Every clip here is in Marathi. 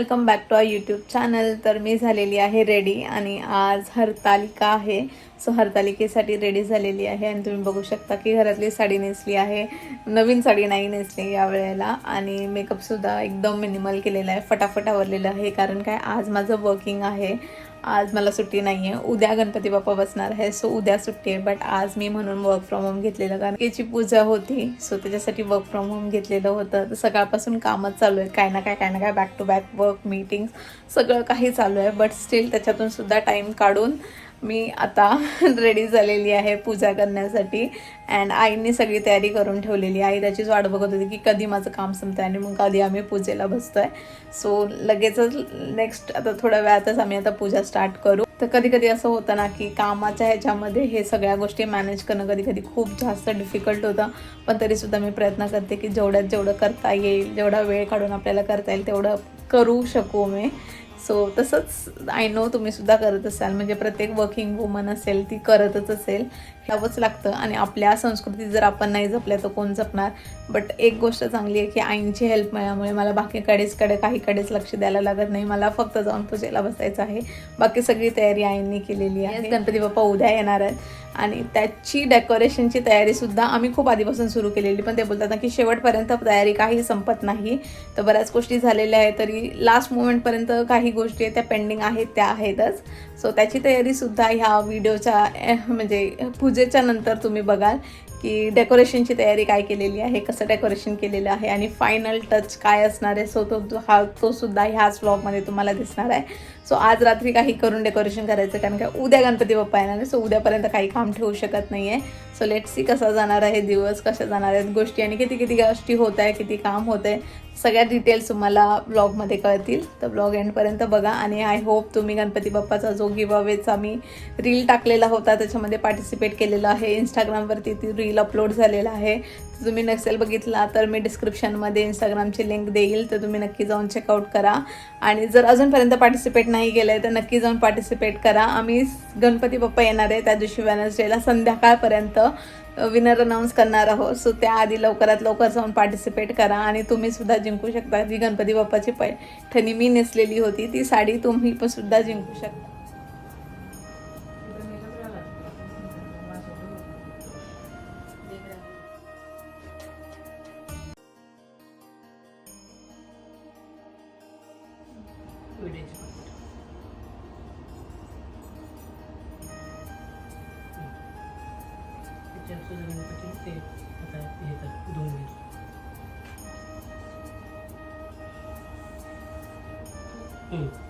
Welcome back to our YouTube channel. तर मी झालेली आहे रेडी आणि आज हरतालिका आहे. सो हरतालिकेसाठी रेडी झालेली आहे आणि तुम्ही बघू शकता की घरातली साडी नेसली आहे. नवीन साडी नाही नेसली या वेळेला आणि मेकअपसुद्धा एकदम मिनिमल केलेला आहे. फटाफट आवरलेलं आहे कारण काय आज माझं वर्किंग आहे. आज मला सुट्टी नाही आहे उद्या गणपती बाप्पा बसणार आहे सो उद्या सुट्टी आहे. बट आज मी म्हणून वर्क फ्रॉम होम घेतलेलं कारण याची पूजा होती सो त्याच्यासाठी वर्क फ्रॉम होम घेतलेलं होतं. तर सकाळपासून कामच चालू आहे. काय ना काय काय ना काय back to back work meetings सगळं काही चालू आहे. बट स्टील त्याच्यातून सुद्धा टाईम काढून मी आता रेडी झालेली आहे पूजा करण्यासाठी. अँड आईने सगळी तयारी करून ठेवलेली. आई त्याचीच वाट बघत होती की कधी माझं काम संपतं आणि मग कधी आम्ही पूजेला बसतोय. सो लगेचच नेक्स्ट आता थोड्या वेळातच आम्ही आता पूजा स्टार्ट करू. तर कधी कधी असं होतं ना की कामाच्या ह्याच्यामध्ये हे सगळ्या गोष्टी मॅनेज करणं कधी कधी खूप जास्त डिफिकल्ट होतं. पण तरीसुद्धा मी प्रयत्न करते की जेवढ्यात जेवढं करता येईल जेवढा वेळ काढून आपल्याला करता येईल तेवढं करू शकू मी. सो तसंच आय नो तुम्ही सुद्धा करत असाल. म्हणजे प्रत्येक वर्किंग वुमन असेल ती करतच असेल. यावंच लागतं. आणि आपल्या संस्कृती जर आपण नाही जपल्या तर कोण जपणार? बट एक गोष्ट चांगली आहे की आईंची हेल्प मिळाल्यामुळे मला बाकीकडेचकडे काहीकडेच लक्ष द्यायला लागत नाही. मला फक्त जाऊन पूजेला बसायचं आहे. बाकी सगळी तयारी आईंनी केलेली आहे. गणपती बाप्पा उद्या येणार आहेत. आणि त्याची डेकोरेशनची तयारीसुद्धा आम्ही खूप आधीपासून सुरू केलेली. पण ते बोलतात ना की शेवटपर्यंत तयारी काही संपत नाही. तर बऱ्याच गोष्टी झालेल्या आहेत. तरी लास्ट मोमेंटपर्यंत काही गोष्टी आहेत त्या पेंडिंग आहेत त्या आहेतच. सो त्याची तयारीसुद्धा ह्या व्हिडिओच्या म्हणजे पूजेच्या नंतर तुम्ही बघाल की डेकोरेशनची तयारी काय केलेली आहे कसं डेकोरेशन केलेलं आहे आणि फायनल टच काय असणार आहे सो तो तो- हा तो सुद्धा ह्याच व्लॉगमध्ये तुम्हाला दिसणार आहे. सो आज रात्री काही करून डेकोरेशन करायचं कारण का उद्या गणपती बाप्पा येणार आहे. सो उद्यापर्यंत काही काम ठेवू शकत नाही आहे सो लेट सी कसा जाणार आहे दिवस कशा जाणार आहेत गोष्टी आणि किती किती गोष्टी होत आहे किती काम होत आहे. सगळ्या डिटेल्स तुम्हाला ब्लॉगमध्ये कळतील. तर ब्लॉग एंडपर्यंत बघा आणि आय होप तुम्ही गणपती बाप्पाचा जो गिव अवेचा मी रील टाकलेला होता त्याच्यामध्ये पार्टिसिपेट केलेलं आहे. इंस्टाग्रामवरती ती रील अपलोड झालेला आहे. तुम्ही नसेल बघितला तर मी डिस्क्रिप्शनमध्ये इंस्टाग्रामची लिंक देईल तर तुम्ही नक्की जाऊन चेकआउट करा. आणि जर अजूनपर्यंत पार्टिसिपेट नाही केलं आहे तर नक्की जाऊन पार्टिसिपेट करा. आम्ही गणपती बाप्पा येणार आहे त्या दिवशी वेनसडेला संध्याकाळपर्यंत विनर अनाऊन्स करणार आहोत. सो त्याआधी लवकरात लवकर जाऊन पार्टिसिपेट करा आणि तुम्ही सुद्धा जिंकू शकता. जी गणपती बाप्पाची पैठणी मी नेसलेली होती ती साडी तुम्ही पण सुद्धा जिंकू शकता. त्याच्यात सुद्धा गणपती ते आता हे धुवून हम्म.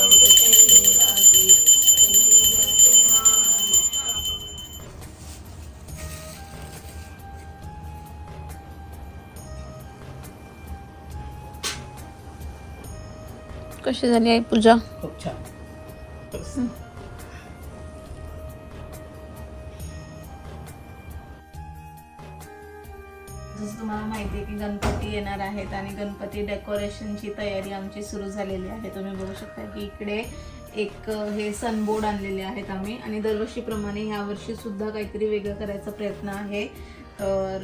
कशी झाली आहे पूजा? खूप छान. जसं तुम्हाला माहिती आहे की गणपती येणार आहेत आणि गणपती डेकोरेशनची तयारी आमची सुरू झालेली आहे. तुम्ही बघू शकता की इकडे एक हे सनबोर्ड आणलेले आहेत आम्ही. आणि दरवर्षीप्रमाणे ह्या वर्षी सुद्धा काहीतरी वेगळं करायचा प्रयत्न आहे. तर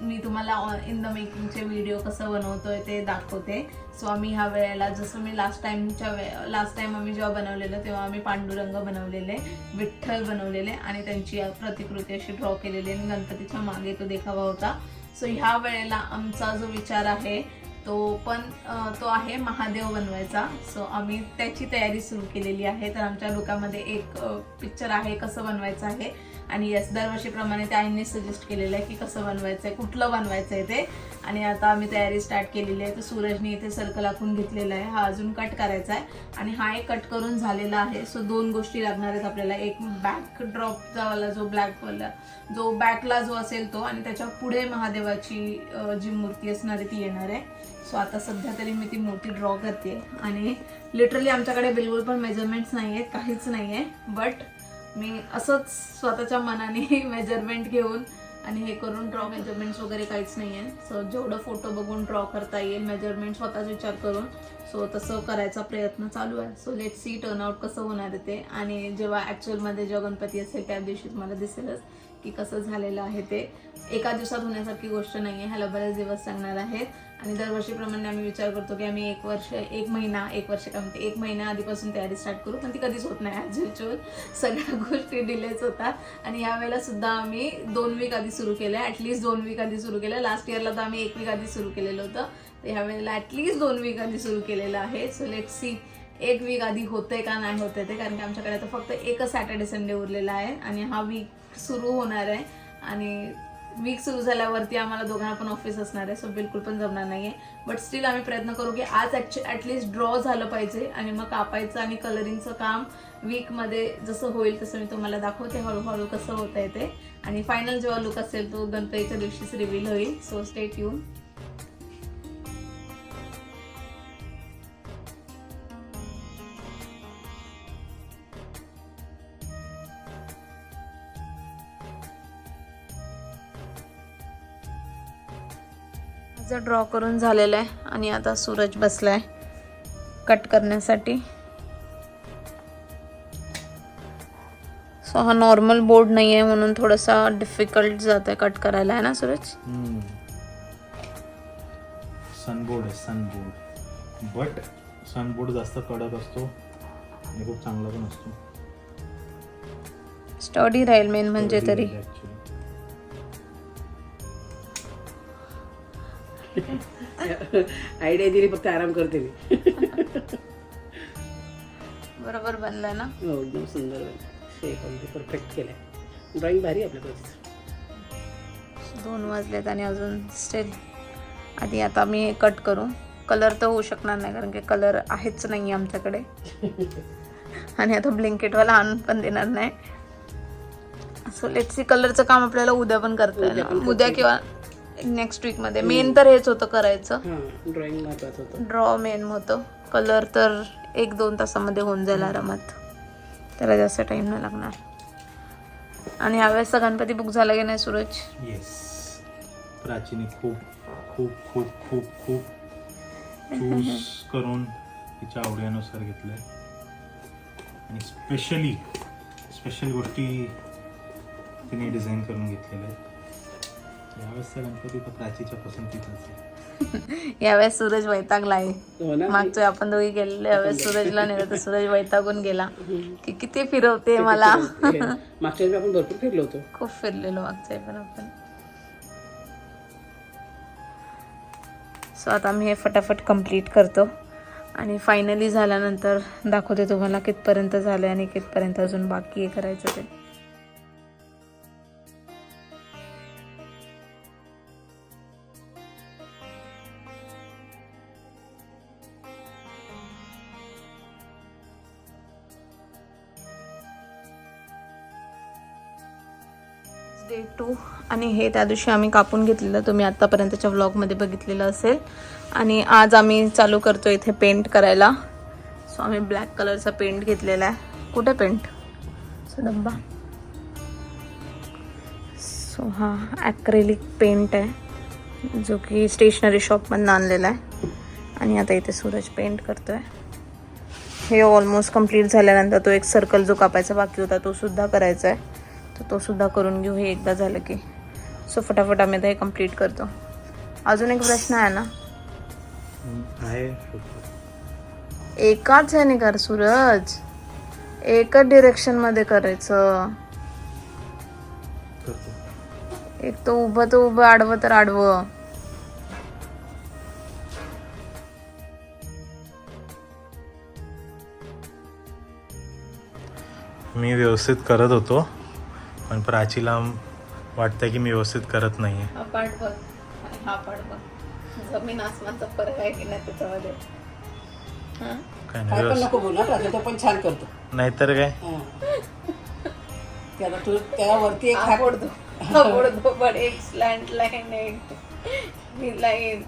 मी तुम्हाला इन द मेकिंगचे व्हिडिओ कसं बनवतोय ते दाखवते. सो आम्ही ह्या वेळेला जसं मी लास्ट टाइमच्या वे लास्ट टाइम आम्ही जेव्हा बनवलेलं तेव्हा आम्ही पांडुरंग बनवलेले विठ्ठल बनवलेले आणि त्यांची प्रतिकृती अशी ड्रॉ केलेली आणि गणपतीच्या मागे तो देखावा होता. सो ह्या वेळेला आमचा जो विचार आहे तो पण तो आहे महादेव बनवायचा. सो आम्ही त्याची तयारी सुरू केलेली आहे. तर आमच्या डोक्यामध्ये एक पिक्चर आहे कसं बनवायचं आहे. आणि यस दरवर्षीप्रमाणे त्या आईने सजेस्ट केलेलं आहे की कसं बनवायचं आहे कुठलं बनवायचं आहे ते. आणि आता आम्ही तयारी स्टार्ट केलेली आहे. तर सूरजने इथे सर्कल आखून घेतलेला आहे. हा अजून कट करायचा आहे. आणि हा एक कट करून झालेला आहे. सो दोन गोष्टी लागणार आहेत आपल्याला. एक बॅक ड्रॉपचा वाला जो ब्लॅकवाला जो बॅकला जो असेल तो आणि त्याच्या पुढे महादेवाची जी मूर्ती असणार आहे ती येणार आहे. सो आता सध्या तरी मी ती मूर्ती ड्रॉ करते. आणि लिटरली आमच्याकडे बिलकुल पण मेजरमेंट्स नाही आहेत काहीच नाही आहे बट मी असंच स्वतःच्या मनाने मेजरमेंट घेऊन आणि हे करून ड्रॉ मेजरमेंट्स वगैरे काहीच नाही आहे सो जेवढं फोटो बघून ड्रॉ करता येईल मेजरमेंट स्वतःच विचार करून सो तसं करायचा प्रयत्न चालू आहे. सो लेट सी टर्नआउट कसं होणार आहे ते. आणि जेव्हा ॲक्च्युअलमध्ये जेव्हा गणपती असेल त्या दिवशी तुम्हाला दिसेलच. की कसं झालेलं आहे ते. एका दिवसात होण्यासारखी गोष्ट नाही आहे ह्याला बरेच दिवस सांगणार आहेत. आणि दरवर्षीप्रमाणे आम्ही विचार करतो की आम्ही एक वर्ष एक महिना एक वर्ष काय म्हणते एक महिना आधीपासून तयारी स्टार्ट करू. पण ती कधीच होत नाही. ॲज युजल सगळ्या गोष्टी डिलेच होतात. आणि यावेळेला सुद्धा आम्ही दोन वीक आधी सुरू केलं ॲटलिस्ट दोन वीक आधी सुरू केलं लास्ट इयरला तर आम्ही एक वीक आधी सुरू केलेलं होतं. तर ह्यावेळेला ॲटलिस्ट दोन वीक आधी सुरू केलेलं आहे. सो लेट सी एक वीक आधी होते का नाही होते ते कारण की आमच्याकडे आता फक्त एकच सॅटर्डे संडे उरलेला आहे आणि हा वीक सुरू होणार आहे. आणि वीक सुरू झाल्यावरती आम्हाला दोघांना पण ऑफिस असणार आहे सो बिलकुल पण जमणार नाही आहे बट स्टील आम्ही प्रयत्न करू की आज ॲटलिस्ट ड्रॉ झालं पाहिजे आणि मग कापायचं आणि कलरिंगचं काम वीकमध्ये जसं होईल तसं मी तुम्हाला दाखवते हळूहळू कसं होत आहे ते. आणि फायनल जेव्हा लुक असेल तो गणपतीच्या दिवशीच रिव्हील होईल सो स्टेट येऊन माझं ड्रॉ करून झालेलं आहे आणि आता सूरज बसलाय कट करण्यासाठी. सो हा नॉर्मल बोर्ड नाही आहे म्हणून थोडासा डिफिकल्ट जात आहे कट करायला आहे ना सूरज? सनबोर्ड आहे सनबोर्ड बट सनबोर्ड जास्त कडक असतो आणि खूप चांगला पण असतो. स्टडी राहील मेन म्हणजे तरी. आयडिया दिली फक्त आराम करते मी. बरोबर बनलाय ना? हो एकदम सुंदर शेप अगदी परफेक्ट केलाय. ड्रॉइंग भारी आहे आपल्याकडे दोन वाजलेत आणि अजून स्टिल आधी आता मी कट करू. कलर तर होऊ शकणार नाही कारण की कलर आहेच नाही आमच्याकडे. आणि आता ब्लिंकेटवाला आणून पण देणार नाही. सो लेट सी कलरचं काम आपल्याला उद्या पण करता येईल. उद्या किंवा नेक्स्ट वीकमध्ये मेन तर हेच होतं करायचं. हां ड्रॉइंग महत्वाचं होतं. ड्रॉ मेन होतं. कलर तर एक दोन तासामध्ये होऊन जाईल आरामात. त्याला जास्त टाईम नाही लागणार. आणि यावेळेसचा गणपती बुक झाला की नाही सूरज? येस प्राचीने खूप खूप खूप खूप खूप चूज करून तिच्या आवडीनुसार घेतलंय. आणि स्पेशली स्पेशल गोष्टी तिने डिझाईन करून घेतलेल्या आहेत. यावेळेसचा गणपती तर प्राचीच्या पसंतीचाच आहे यावेळेस सूरज वैतागला आहे. हो ना. मागतोय आपण दोघी गेलेलो यावेळेस सूरजला नेलं तर सूरज वैतागून गेला. की किती फिरवते मला. मागच्या वेळी आपण भरपूर फिरलो होतो. खूप फिरलेलो मागच्या पण आपण. सो आता मी हे फटाफट कंप्लीट करतो. आणि फायनली झाल्यानंतर दाखवते तुम्हाला कितपर्यंत झालं आणि कितपर्यंत अजून बाकी आहे करायचं ते. डे टू आणि हे त्या दिवशी आम्ही कापून घेतलेलं तुम्ही आत्तापर्यंतच्या व्लॉगमध्ये बघितलेलं असेल. आणि आज आम्ही चालू करतो इथे पेंट करायला. सो आम्ही ब्लॅक कलरचा पेंट घेतलेला आहे. कुठे पेंट सो डब्बा. सो हा ॲक्रेलिक पेंट आहे जो की स्टेशनरी शॉपमधून आणलेला आहे. आणि आता इथे सूरज पेंट करतोय. हे ऑलमोस्ट कंप्लीट झाल्यानंतर तो एक सर्कल जो कापायचा बाकी होता तो सुद्धा करायचा आहे. तर तो सुद्धा करून घेऊ. हे एकदा झालं की. सो फटाफट आम्ही आता हे कंप्लीट करतो. अजून एक प्रश्न आहे ना? आहे एकाच ह्याने कर सूरज. एकच डिरेक्शनमध्ये करायचं. करतो. एक तो उभं तर उभं आडवं तर आडवं. मी व्यवस्थित करत होतो. पण प्राचीला वाटतं की मी व्यवस्थित करत नाही आहे हा पाठ बघ. आणि हा पाठ बघ. जमीन आसमानचा फरक आहे की नाही त्याच्यामध्ये? हा? काय नाही काय पण व्यवस्थित. नको बोलू ना प्राची तो पण छान करतो. नाहीतर काय? हा. त्याला तू त्यावरती एक हात बोर्ड दो पण एक स्लँट लाईन एक लाईन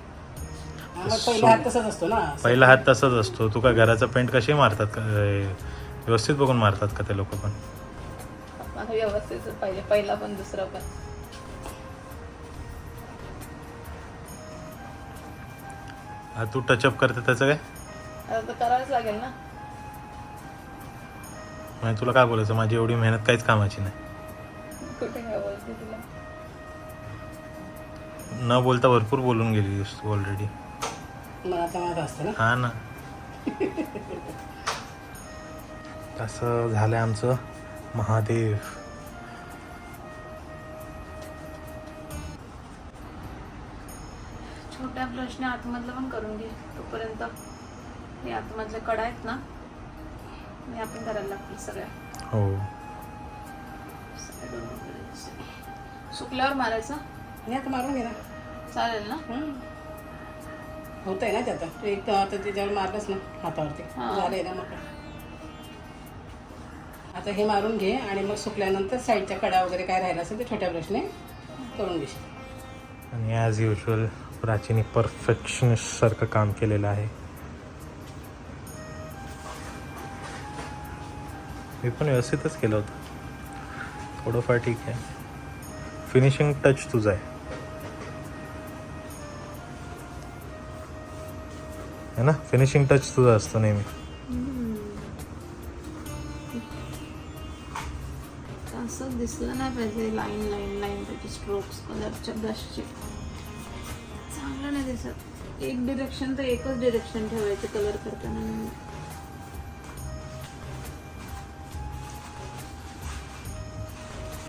हा, मग पहिला हात तसाच असतो ना. पहिला हात तसाच असतो. तू का घराचा पेंट कसे मारतात का? व्यवस्थित बघून मारतात का ते लोक पण? मला व्यवस्थित पाहिजे पहिला पण दुसरा पण. हा तू टचअप करते त्याचं काय? आता तर करावंच लागेल ना. म्हणजे तुला काय बोलायचं? माझी एवढी मेहनत काहीच कामाची नाही. कुठे काय बोलते तुला? न बोलता भरपूर बोलून गेली तू ऑलरेडी असतं ना. हा ना. असं झालंय आमचं महादेव. छोट्या ब्रशने आतमधलं पण करून घे तोपर्यंत. हे आतमधल्या कडा आहेत ना हे आपण करायला लागतील सगळ्या. हो. सुकल्यावर मारायचं. हे आता मारून घे ना. चालेल ना? होत आहे ना त्याचं एक तर आता त्याच्यावर मारलंच ना हातावरती हा. झालंय ना मग आता हे मारून घे आणि मग सुकल्यानंतर साईडच्या कडा वगैरे काय राहिला असेल ते छोट्या ब्रशने करून घेशील. आणि ॲज युजल प्राचीने परफेक्शनिस्ट सारखं काम केलेलं आहे. मी पण व्यवस्थितच केलं होतं. थोडंफार ठीक आहे. फिनिशिंग टच तुझा आहे. ना? फिनिशिंग टच तुझा असतो नेहमी. असं दिसलं नाही पाहिजे. लाईन लाईन लाईन त्याचे स्ट्रोक्स कलरच्या ब्रशचे चांगलं नाही दिसत. एक डिरेक्शन तर एकच डिरेक्शन ठेवायचे कलर करताना.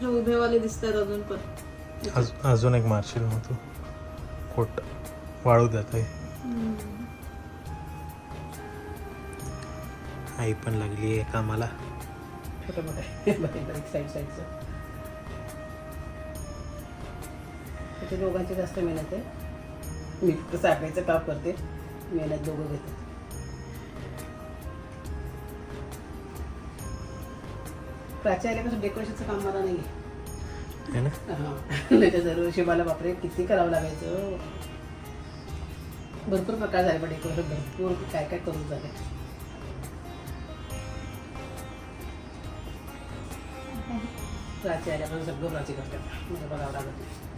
जे उभेवाले दिसतात अजून पण. अज अजून एक मारशील मग तू. कोट वाळू देत आहे आई पण लागली आहे कामाला. दोघांची जास्त मेहनत आहे. मी साखरेचं काम करते. मेहनत दोघं घेतात प्राचार्यापासून डेकोरेशनचं काम मला नाही है नाही तर जरूर शिवाला बापरे किती करावं लागायचं? भरपूर प्रकार झाले पण डेकोरेशन भरपूर काय काय करून झाले. प्राचार्यापासून सगळं प्राची करतात. मला बघावं लागत नाही.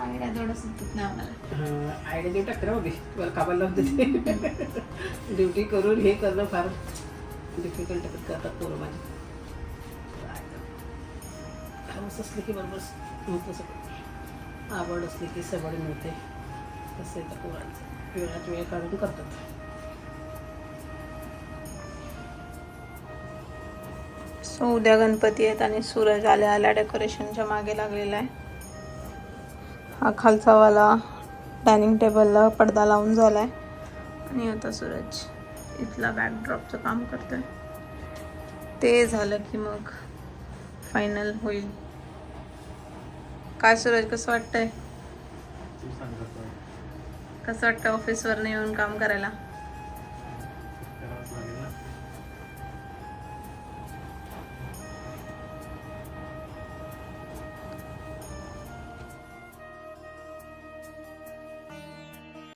आयडिया थोडं सुचत नाही आम्हाला आयडिया देऊ टाकते ना बघी मला कामाला लावून देते. ड्युटी करून हे करणं फार डिफिकल्ट करतात पोरं माझी. हौस असली की बरोबर होतं सगळं. आवड असली की सवड मिळते. तसं त्या पोरांचं. वेळात वेळ काढून करतात. सो उद्या गणपती आहेत आणि सूरज आल्या आल्या डेकोरेशनच्या मागे लागलेला आहे. हा खालचा वाला डायनिंग टेबलला पडदा लावून झाला आहे आणि आता सूरज इथला बॅकड्रॉपचं काम करतोय. ते झालं की मग फायनल होईल. काय सूरज कसं वाटतंय? कसं वाटतं ऑफिसवरनं येऊन काम करायला?